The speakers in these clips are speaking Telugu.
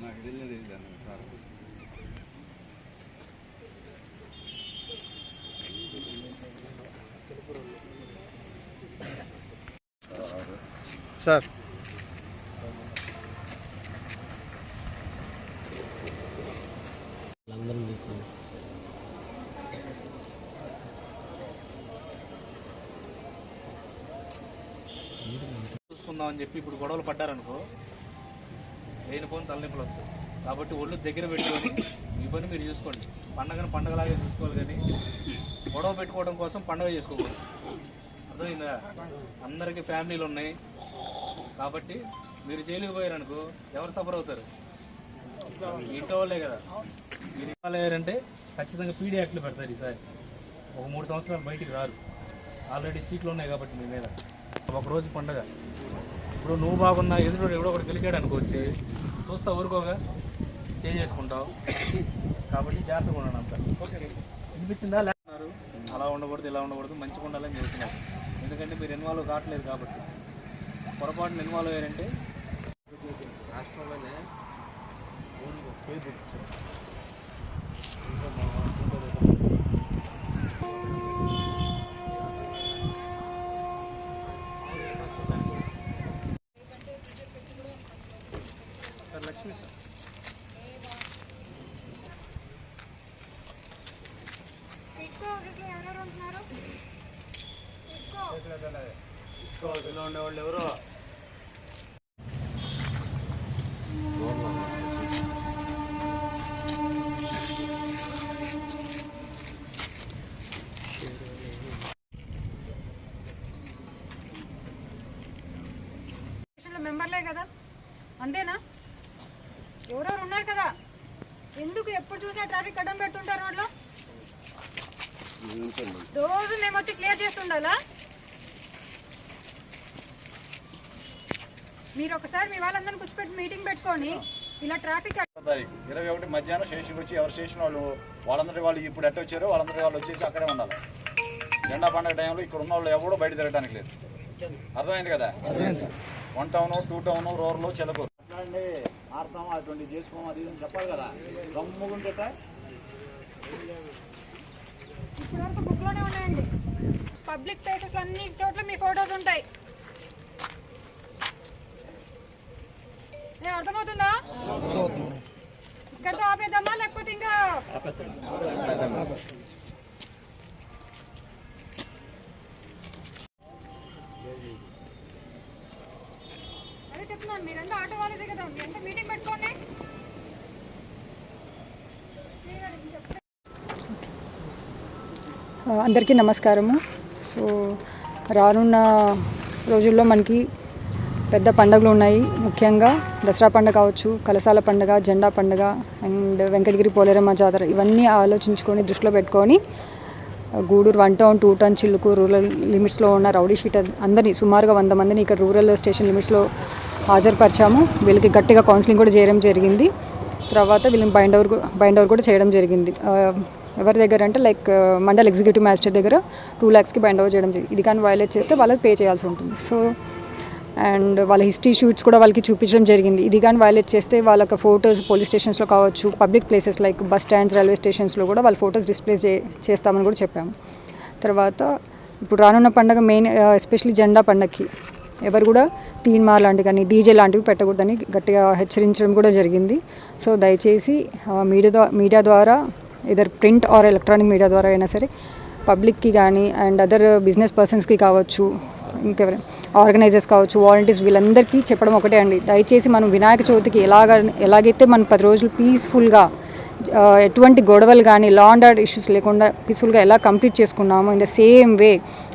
నాకు తెలియదు సార్. సార్. చూసుకుందాం అని చెప్పి ఇప్పుడు గొడవలు పడ్డారనుకో లేనిపోని తలనొప్పులు వస్తాయి. కాబట్టి ఒళ్ళు దగ్గర పెట్టుకొని మీ పని మీరు చూసుకోండి. పండగను పండగలాగే చూసుకోవాలి కానీ గొడవ పెట్టుకోవడం కోసం పండగ చేసుకోకూడదు. అర్థమైందా? అందరికీ ఫ్యామిలీలు ఉన్నాయి. కాబట్టి మీరు జైలుకి పోయారనుకో ఎవరు సఫర్ అవుతారు? మీ ఇంట్లో వాళ్ళే కదా. మీరు ఇవాళ అయ్యారంటే ఖచ్చితంగా పీడీ యాక్ట్లు పెడతారు ఈసారి. ఒక మూడు సంవత్సరాలు బయటికి రారు. ఆల్రెడీ సీట్లు ఉన్నాయి కాబట్టి మీ మీద. ఒకరోజు పండగ. ఇప్పుడు నువ్వు బాగున్నా ఎదురు ఎవడో ఒకటి గెలిచాడు అనుకోవచ్చు. చూస్తా ఊరుకోగా. చేంజ్ చేసుకుంటావు. కాబట్టి జాగ్రత్తగా ఉన్నాను అంత. వినిపించిందా? లేకున్నారు అలా ఉండకూడదు ఇలా ఉండకూడదు. మంచిగా ఉండాలని చెబుతున్నారు. ఎందుకంటే మీరు ఇన్వాల్వ్ కావట్లేదు కాబట్టి. పొరపాటున ఇన్వాల్వ్ అయ్యారంటే రాష్ట్రంలోనే ఎవరెవరు ఉంటున్నారు ఉండేవాళ్ళు ఎవరు మెంబర్లే కదా? అంతేనా? ఎవరెవరు ఉన్నారు కదా? ఎందుకు ఎప్పుడు చూసినా ట్రాఫిక్ అడ్డం పెడుతుంటారు రోడ్లో? రోజు మేము వచ్చి క్లియర్ చేస్తుండాలా? మీరు ఒకసారి మీ వాళ్ళందరిని కూర్చోపెట్టి మీటింగ్ పెట్టుకొని ఇలా ట్రాఫిక్ తారీఖు ఇరవై ఒకటి మధ్యాహ్నం స్టేషన్కి వచ్చి ఎవరు స్టేషన్ వాళ్ళు వాళ్ళందరి వాళ్ళు ఇప్పుడు ఎట్ట వచ్చారో వాళ్ళందరి వాళ్ళు వచ్చేసి అక్కడే ఉండాలి. జెండా పండుగ టైంలో ఇక్కడ ఉన్న వాళ్ళు ఎవడో బయట తిరగడానికి లేదు. అర్థమైంది కదా? One town two town rural Chilakuru అట్లాంటి ఆడతాం అటువంటి చేసుకోము అది ఇది అని చెప్పాలి కదా? గమ్ముగుంటే ఇప్పటి వరకు బుక్లోనే ఉన్నాయండి. పబ్లిక్ ప్లేసెస్ అన్ని చోట్ల మీ ఫొటోస్ ఉంటాయి. అర్థమవుతుందా? ఇక్కడతో ఆపేద్దామా? లేకపోతే ఇంకా అదే చెప్తున్నాను మీరంతా ఆటో వాళ్ళదే కదా. ఎంత మీటింగ్ పెట్టుకోండి. అందరికీ నమస్కారము. సో రానున్న రోజుల్లో మనకి పెద్ద పండుగలు ఉన్నాయి. ముఖ్యంగా దసరా పండుగ కావచ్చు కలసాల పండుగ జెండా పండుగ అండ్ వెంకటగిరి పోలేరమ్మ జాతర ఇవన్నీ ఆలోచించుకొని దృష్టిలో పెట్టుకొని Gudur one town two town చిల్లుకు rural లిమిట్స్లో ఉన్న రౌడీ షీట్ అందరినీ సుమారుగా వంద మందిని ఇక్కడ రూరల్ స్టేషన్ లిమిట్స్లో హాజరుపరిచాము. వీళ్ళకి గట్టిగా కౌన్సిలింగ్ కూడా చేయడం జరిగింది. తర్వాత వీళ్ళని బైండ్ అవర్ బైండ్ అవర్ కూడా చేయడం జరిగింది. ఎవరి దగ్గర అంటే లైక్ మండల్ ఎగ్జిక్యూటివ్ మ్యాజిస్ట్రేట్ దగ్గర టూ ల్యాక్స్కి బైండ్ ఓవర్ చేయడం జరిగింది. ఇది కానీ వైలేట్ చేస్తే వాళ్ళకి పే చేయాల్సి ఉంటుంది. సో అండ్ వాళ్ళ హిస్టరీ షూట్స్ కూడా వాళ్ళకి చూపించడం జరిగింది. ఇది కానీ వైలేట్ చేస్తే వాళ్ళకి ఫొటోస్ పోలీస్ స్టేషన్స్లో కావచ్చు public places like bus stands railway స్టేషన్స్లో కూడా వాళ్ళ ఫొటోస్ డిస్ప్లే చే చేస్తామని కూడా చెప్పాము. తర్వాత ఇప్పుడు రానున్న పండగ మెయిన్ ఎస్పెషలీ uh, జెండా పండగకి ఎవరు కూడా తీన్మార్ లాంటివి కానీ డీజే లాంటివి పెట్టకూడదని గట్టిగా హెచ్చరించడం కూడా జరిగింది. సో దయచేసి uh, మీడియా ద్వారా మీడియా ద్వారా either print or electronic media ద్వారా అయినా సరే పబ్లిక్కి కానీ అండ్ అదర్ బిజినెస్ పర్సన్స్కి కావచ్చు ఇంకెవరైనా ఆర్గనైజర్స్ కావచ్చు వాలంటీర్స్ వీళ్ళందరికీ చెప్పడం ఒకటే అండి. దయచేసి మనం వినాయక చవితికి ఎలాగ ఎలాగైతే మనం పది రోజులు పీస్ఫుల్గా ఎటువంటి గొడవలు కానీ లా అండ్ ఆర్డర్ ఇష్యూస్ లేకుండా పీస్ఫుల్గా ఎలా కంప్లీట్ చేసుకున్నామో ఇన్ ద సేమ్ వే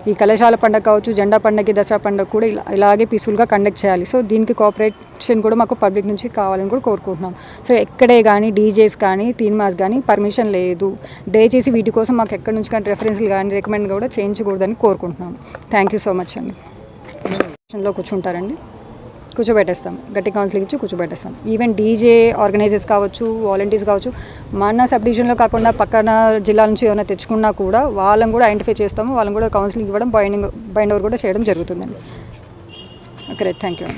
ఈ కళాశాల పండుగ కావచ్చు జెండా పండుగ దసరా పండుగ కూడా ఇలా ఇలాగే పీస్ఫుల్గా కండక్ట్ చేయాలి. సో దీనికి కోఆపరేషన్ కూడా మాకు పబ్లిక్ నుంచి కావాలని కూడా కోరుకుంటున్నాం. సో ఎక్కడే కానీ డీజేస్ కానీ తీన్ మాస్ కానీ పర్మిషన్ లేదు. దయచేసి వీటి కోసం మాకు ఎక్కడి నుంచి కానీ రెఫరెన్స్లు కానీ రికమెండ్ కూడా చేయించకూడదని కోరుకుంటున్నాం. థ్యాంక్ యూ సో మచ్ అండి. కూర్చుంటారండి. కూర్చోబెట్టేస్తాం. గట్టి కౌన్సిలింగ్ ఇచ్చి కూర్చోబెట్టేస్తాం. ఈవెన్ డీజే ఆర్గనైజర్స్ కావచ్చు వాలంటీర్స్ కావచ్చు మన సబ్ డివిజన్లో కాకుండా పక్కన జిల్లా నుంచి ఏమైనా తెచ్చుకున్నా కూడా వాళ్ళని కూడా ఐడెంటిఫై చేస్తాము. వాళ్ళని కూడా కౌన్సిలింగ్ ఇవ్వడం బైండింగ్ బైండ్ ఓవర్ కూడా చేయడం జరుగుతుందండి. Okay thank you